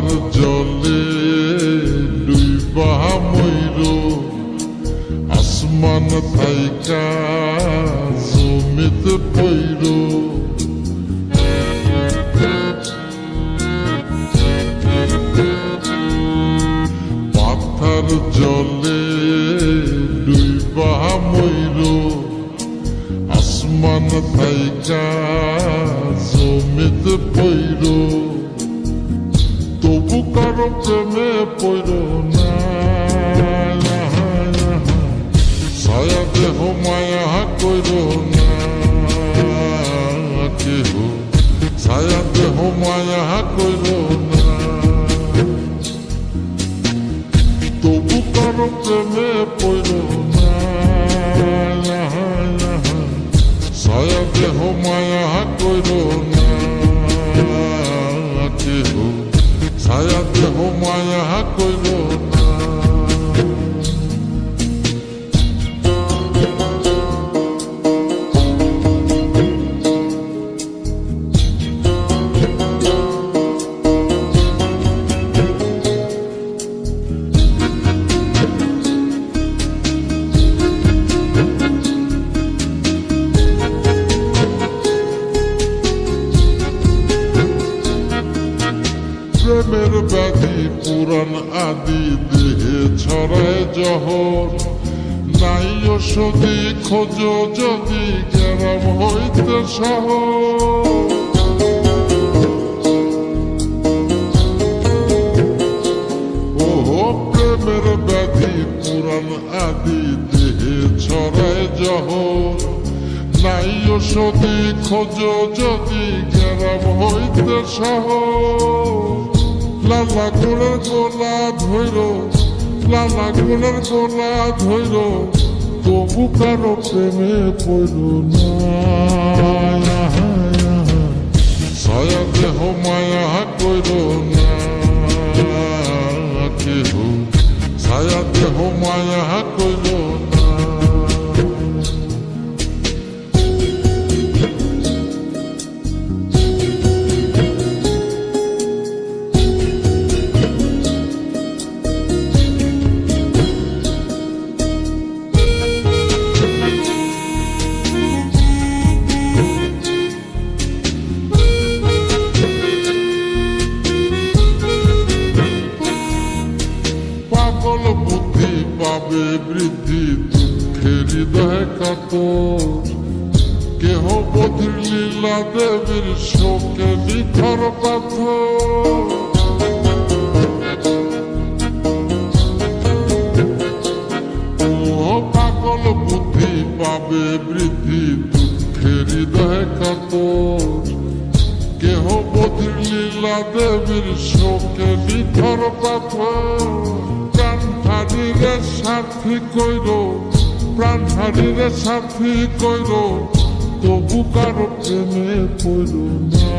পাথার জলে ডুইবা ময়ূর আসমান থাইকা জমিতে পৈর পাথার জলে ডুইবা ময়ূর আসমান থাইকা জমিতে পৈর তবু কারও প্রেমে পৈর না ছায়া দেহ মায়া কইর না, কেহ। ছায়া দেহ মায়া কইর না। তবু কারও প্রেমে দেহ মায়া ছায়া দেহ মায়া ব্যাধি পুরাণ আদি দেহে ছড়ায় জহর। নাই ওষুধি খোঁজ যদি গ্রাম হইতে ওহো, প্রেমের আদি দেহে ছড়ায় জহর। নাই ওষুধি খোঁজ যদি গ্রাম হইতে শহর লালা গোলের গোলা ধৈর লালা গোলের গোলা ধৈর তবু কারও প্রেমে পড়ল না। দেহ মায়া কইল না। কেহ ছায়া দেহ মায়া কইর পাগল বুদ্ধি পাবে বৃদ্ধি দুঃখের হৃদয় কাতর কেহ বধির লীলা দেবীর শোকে নিথর পাথর বুদ্ধি পাবে বৃদ্ধি হৃদয় কাতর কেহ বধির লীলা দেবীর শোকে নিথর পাথর হারিরে সাথী কইর প্রাণ হারিরে সাথী কইর, তবু কারও প্রেমে না।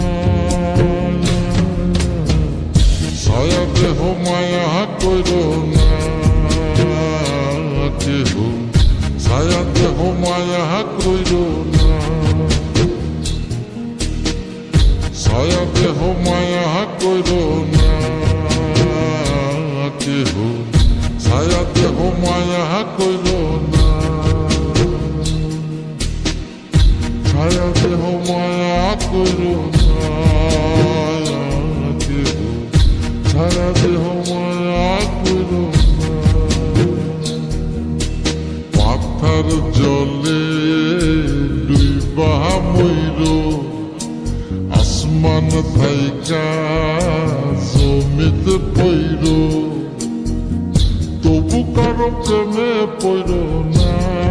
দেহ মায়া কইর না কেহ ছায়া দেহ মায়া কইর না। ছায়া দেহ মায়া কইর ছায়া দেহ মায়া কইর না পাথার জলে ডুইবা ময়ূর আসমান থাইকা জমিতে পৈর তবু কারও প্রেমে পৈর না